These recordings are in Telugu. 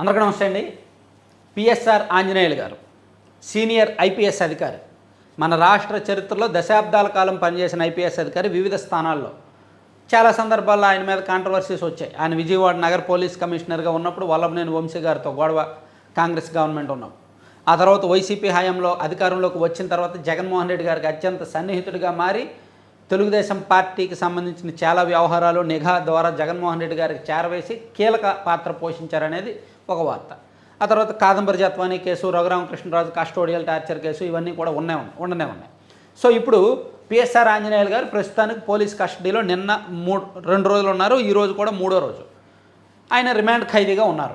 అందరికీ నమస్తే అండి. పిఎస్ఆర్ ఆంజనేయులు గారు సీనియర్ ఐపీఎస్ అధికారి. మన రాష్ట్ర చరిత్రలో దశాబ్దాల కాలం పనిచేసిన ఐపీఎస్ అధికారి వివిధ స్థానాల్లో. చాలా సందర్భాల్లో ఆయన మీద కాంట్రవర్సీస్ వచ్చాయి. ఆయన విజయవాడ నగర పోలీస్ కమిషనర్గా ఉన్నప్పుడు వల్లభనేని వంశీ గారితో గొడవ కాంగ్రెస్ గవర్నమెంట్ ఉన్నప్పుడు. ఆ తర్వాత వైసీపీ హయాంలో అధికారంలోకి వచ్చిన తర్వాత జగన్మోహన్ రెడ్డి గారికి అత్యంత సన్నిహితుడిగా మారి తెలుగుదేశం పార్టీకి సంబంధించిన చాలా వ్యవహారాలు నిఘా ద్వారా జగన్మోహన్ రెడ్డి గారికి చేరవేసి కీలక పాత్ర పోషించారనేది ఒక వార్త. ఆ తర్వాత Kadambari Jatwani case Raghuramakrishnaraju custodial torture case ఇవన్నీ కూడా ఉన్నాయి ఉండనే ఉన్నాయి. సో ఇప్పుడు పిఎస్ఆర్ ఆంజనేయులు గారు ప్రస్తుతానికి పోలీస్ కస్టడీలో నిన్న మూడు రెండు రోజులు ఉన్నారు ఈ రోజు కూడా మూడో రోజు. ఆయన రిమాండ్ ఖైదీగా ఉన్నారు.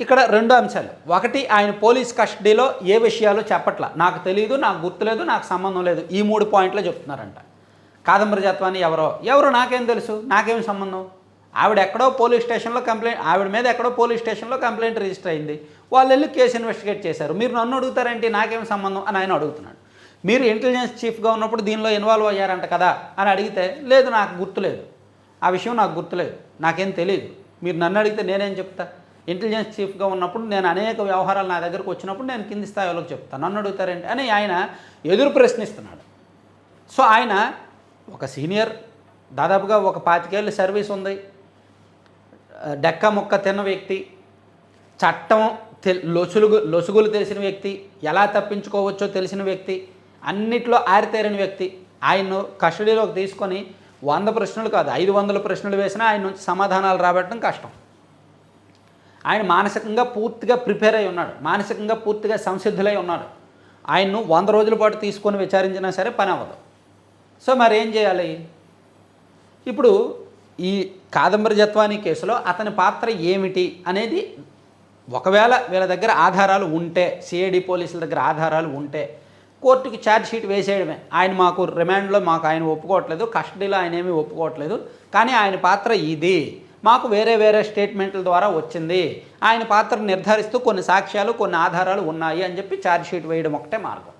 ఇక్కడ రెండు అంశాలు. ఒకటి ఆయన పోలీస్ కస్టడీలో ఏ విషయాలు చెప్పట్ల? నాకు తెలియదు నాకు గుర్తులేదు నాకు సంబంధం లేదు. ఈ మూడు పాయింట్లు చెప్తున్నారంట. కాదంబరి జత్వాన్ని ఎవరో? ఎవరో నాకేం తెలుసు? నాకేం సంబంధం? ఆవిడ ఎక్కడో పోలీస్ స్టేషన్లో కంప్లైంట్ ఆవిడ మీద ఎక్కడో పోలీస్ స్టేషన్లో కంప్లైంట్ రిజిస్టర్ అయింది. వాళ్ళు వెళ్ళి కేసు ఇన్వెస్టిగేట్ చేశారు. మీరు నన్ను అడుగుతారేంటి? నాకేం సంబంధం? అని ఆయన అడుగుతున్నాడు. మీరు ఇంటెలిజెన్స్ చీఫ్గా ఉన్నప్పుడు దీనిలో ఇన్వాల్వ్ అయ్యారంట కదా అని అడిగితే లేదు నాకు గుర్తులేదు ఆ విషయం నాకు గుర్తులేదు నాకేం తెలియదు మీరు నన్ను అడిగితే నేనేం చెప్తా? ఇంటెలిజెన్స్ చీఫ్గా ఉన్నప్పుడు నేను అనేక వ్యవహారాలు నా దగ్గరకు వచ్చినప్పుడు నేను కింది స్థాయి వాళ్ళకి చెప్తాను నన్ను అడుగుతారేంటి? అని ఆయన ఎదురు ప్రశ్నిస్తున్నాడు. సో ఆయన ఒక సీనియర్ దాదాపుగా ఒక పాతికేళ్ళు సర్వీస్ ఉంది. డెక్క ముక్క తిన్న వ్యక్తి చట్టం తె లొసులుగు లొసుగులు తెలిసిన వ్యక్తి ఎలా తప్పించుకోవచ్చో తెలిసిన వ్యక్తి అన్నిట్లో ఆరితేరిన వ్యక్తి ఆయన్ను కస్టడీలోకి తీసుకొని వంద ప్రశ్నలు కాదు ఐదు వందల ప్రశ్నలు వేసినా ఆయన నుంచి సమాధానాలు రాబట్టడం కష్టం. ఆయన మానసికంగా పూర్తిగా ప్రిపేర్ అయి ఉన్నాడు మానసికంగా పూర్తిగా సంసిద్ధులై ఉన్నాడు. ఆయన్ను వంద రోజుల పాటు తీసుకొని విచారించినా సరే పని అవ్వదు. సో మరి ఏం చేయాలి? ఇప్పుడు ఈ కాదంబరి జత్వానీ కేసులో అతని పాత్ర ఏమిటి అనేది ఒకవేళ వీళ్ళ దగ్గర ఆధారాలు ఉంటే సిఐడి పోలీసుల దగ్గర ఆధారాలు ఉంటే కోర్టుకి ఛార్జ్ షీట్ వేసేయడమే. ఆయన మాకు రిమాండ్లో మాకు ఆయన ఒప్పుకోవట్లేదు కస్టడీలో ఆయన ఏమీ ఒప్పుకోవట్లేదు. కానీ ఆయన పాత్ర ఇది. మాకు వేరే వేరే స్టేట్మెంట్ల ద్వారా వచ్చింది. ఆయన పాత్ర నిర్ధారిస్తూ కొన్ని సాక్ష్యాలు కొన్ని ఆధారాలు ఉన్నాయి అని చెప్పి ఛార్జ్ షీట్ వేయడం ఒకటే మార్గం.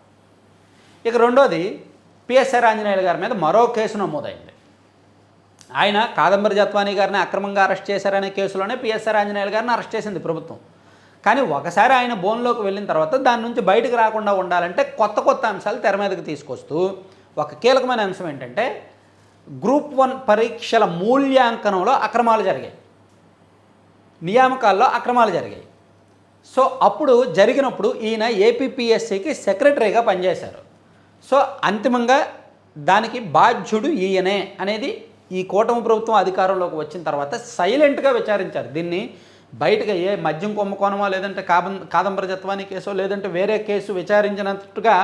ఇక రెండోది పిఎస్ఆర్ ఆంజనేయులు గారి మీద మరో కేసు నమోదైంది. ఆయన కాదంబరి జత్వానీ గారిని అక్రమంగా అరెస్ట్ చేశారనే కేసులోనే పిఎస్ఆర్ ఆంజనేయులు గారిని అరెస్ట్ చేసింది ప్రభుత్వం. కానీ ఒకసారి ఆయన బోన్లోకి వెళ్ళిన తర్వాత దాని నుంచి బయటకు రాకుండా ఉండాలంటే కొత్త కొత్త అంశాలు తెర మీదకి తీసుకొస్తూ ఒక కీలకమైన అంశం ఏంటంటే గ్రూప్ వన్ పరీక్షల మూల్యాంకనంలో అక్రమాలు జరిగాయి. నియామకాల్లో అక్రమాలు జరిగాయి. సో అప్పుడు జరిగినప్పుడు ఈయన ఏపీపీఎస్సికి సెక్రటరీగా పనిచేశారు. సో అంతిమంగా దానికి బాధ్యుడు ఈయనే అనేది ఈ కూటమి ప్రభుత్వం అధికారంలోకి వచ్చిన తర్వాత సైలెంట్గా విచారించారు. దీన్ని బయటగా ఏ మద్యం కుంభకోణమో లేదంటే కాబం కాదంబరి కేసో లేదంటే వేరే కేసు విచారించినట్టుగా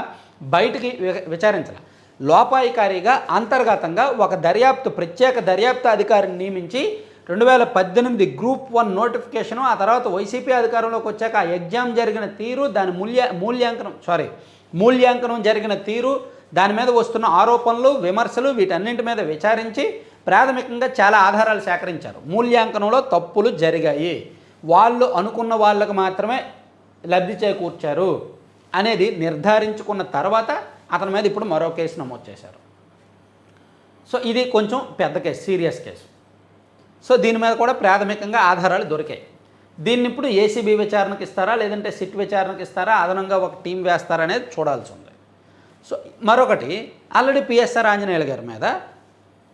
బయటికి వి- విచారించాలి. లోపాయికారిగా అంతర్గతంగా ఒక దర్యాప్తు ప్రత్యేక దర్యాప్తు అధికారిని నియమించి రెండు వేల పద్దెనిమిది గ్రూప్ వన్ నోటిఫికేషను ఆ తర్వాత వైసీపీ అధికారంలోకి వచ్చాక ఆ ఎగ్జామ్ జరిగిన తీరు దాని మూల్య మూల్యాంకనం సారీ మూల్యాంకనం జరిగిన తీరు దాని మీద వస్తున్న ఆరోపణలు విమర్శలు వీటన్నింటి మీద విచారించి ప్రాథమికంగా చాలా ఆధారాలు సేకరించారు. మూల్యాంకనంలో తప్పులు జరిగాయి. వాళ్ళు అనుకున్న వాళ్ళకు మాత్రమే లబ్ధి చేకూర్చారు అనేది నిర్ధారించుకున్న తర్వాత అతని మీద ఇప్పుడు మరో కేసు నమోదు చేశారు. సో ఇది కొంచెం పెద్ద కేసు సీరియస్ కేసు. సో దీని మీద కూడా ప్రాథమికంగా ఆధారాలు దొరికాయి. దీన్ని ఇప్పుడు ఏసీబీ విచారణకి ఇస్తారా లేదంటే సిట్ విచారణకి ఇస్తారా అదనంగా ఒక టీం వేస్తారా అనేది చూడాల్సి ఉంది. సో మరొకటి ఆల్రెడీ పిఎస్ఆర్ ఆంజనేయులు గారి మీద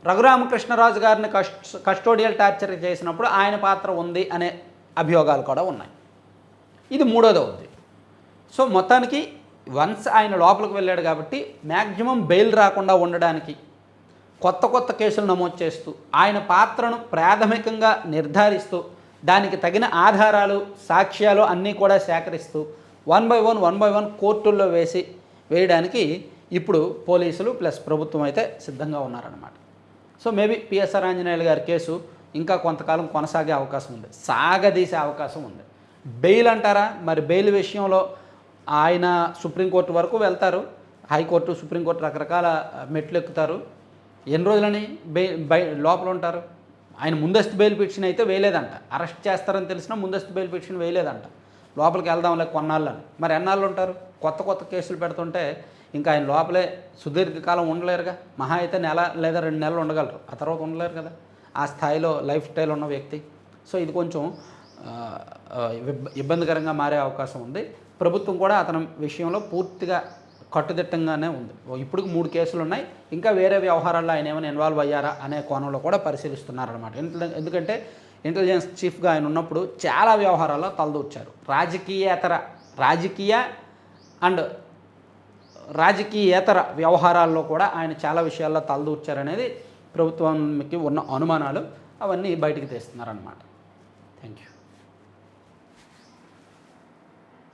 రఘురామకృష్ణరాజు గారిని కష్ కస్టోడియల్ టార్చర్ చేసినప్పుడు ఆయన పాత్ర ఉంది అనే అభియోగాలు కూడా ఉన్నాయి. ఇది మూడోది అవుద్ది. సో మొత్తానికి వన్స్ ఆయన లోపలికి వెళ్ళాడు కాబట్టి మ్యాక్సిమం బెయిల్ రాకుండా ఉండడానికి కొత్త కొత్త కేసులు నమోదు చేస్తూ ఆయన పాత్రను ప్రాథమికంగా నిర్ధారిస్తూ దానికి తగిన ఆధారాలు సాక్ష్యాలు అన్నీ కూడా సేకరిస్తూ one by one one by one కోర్టుల్లో వేసి వేయడానికి ఇప్పుడు పోలీసులు ప్లస్ ప్రభుత్వం అయితే సిద్ధంగా ఉన్నారన్నమాట. సో మేబీ పిఎస్ఆర్ ఆంజనేయులు గారి కేసు ఇంకా కొంతకాలం కొనసాగే అవకాశం ఉంది. సాగదీసే అవకాశం ఉంది. బెయిల్ అంటారా? మరి బెయిల్ విషయంలో ఆయన సుప్రీంకోర్టు వరకు వెళ్తారు. హైకోర్టు సుప్రీంకోర్టు రకరకాల మెట్లు ఎక్కుతారు. ఎన్ని రోజులని బెయిల్ బై లోపల ఉంటారు? ఆయన ముందస్తు బెయిల్ పిటిషన్ అయితే వేయలేదంట. అరెస్ట్ చేస్తారని తెలిసినా ముందస్తు బెయిల్ పిటిషన్ వేయలేదంట. లోపలికి వెళ్దాంలే కొన్నాళ్ళని. మరి ఎన్నాళ్ళు ఉంటారు? కొత్త కొత్త కేసులు పెడుతుంటే ఇంకా ఆయన లోపలే సుదీర్ఘకాలం ఉండలేరుగా. మహా అయితే నెల లేదా రెండు నెలలు ఉండగలరు. ఆ తర్వాత ఉండలేరు కదా. ఆ స్థాయిలో లైఫ్ స్టైల్ ఉన్న వ్యక్తి. సో ఇది కొంచెం ఇబ్బందికరంగా మారే అవకాశం ఉంది. ప్రభుత్వం కూడా అతని విషయంలో పూర్తిగా కట్టుదిట్టంగానే ఉంది. ఇప్పుడు మూడు కేసులు ఉన్నాయి. ఇంకా వేరే వ్యవహారాల్లో ఆయన ఏమైనా ఇన్వాల్వ్ అయ్యారా అనే కోణంలో కూడా పరిశీలిస్తున్నారనమాట ఎందుకంటే ఇంటెలిజెన్స్ చీఫ్గా ఆయన ఉన్నప్పుడు చాలా వ్యవహారాల్లో తలదూర్చారు. రాజకీయేతర రాజకీయ అండ్ రాజకీయేతర వ్యవహారాల్లో కూడా ఆయన చాలా విషయాల్లో తలదూర్చారనేది ప్రభుత్వానికి ఉన్న అనుమానాలు అవన్నీ బయటికి తీస్తున్నారనమాట థ్యాంక్ యూ